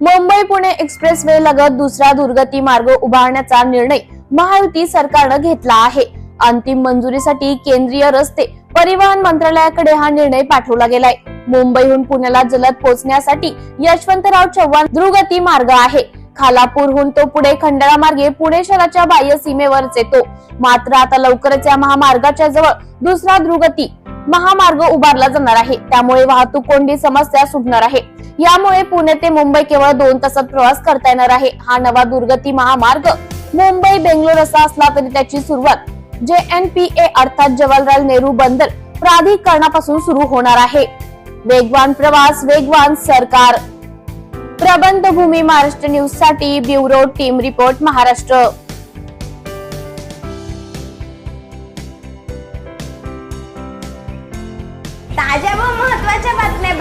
Mumbai Pune express way लगत दुसरा दुर्गती मार्ग उभारण्याचा निर्णय महायुती सरकारनं घेतला आहे. अंतिम मंजुरीसाठी केंद्रीय रस्ते परिवहन मंत्रालयाकडे हा निर्णय पाठवला गेलाय. मुंबईहून पुण्याला जलद पोहोचण्यासाठी यशवंतराव चव्हाण द्रुगती मार्ग आहे. खालापूरहून तो पुढे खंडाळा मार्गे पुणे शहराच्या बाह्य सीमेवरच येतो. मात्र आता लवकरच या महामार्गाच्या जवळ दुसरा द्रुगती महामार्ग उभारला जाणार आहे. त्यामुळे वाहतूक कोंडी समस्या सुटणार आहे. यामुळे पुणे ते मुंबई केवळ दोन तासात प्रवास करता येणार आहे. हा नवा दुर्गती महामार्ग मुंबई बेंगलोर असा असला तरी त्याची सुरुवात जे एन पी ए अर्थात जवाहरलाल नेहरू बंदर प्राधिकरणापासून सुरू होणार आहे. वेगवान प्रवास वेगवान सरकार. प्रबंधभूमी महाराष्ट्र न्यूजसाठी ब्युरो टीम रिपोर्ट महाराष्ट्र. ताज्या व महत्त्वाच्या बातम्या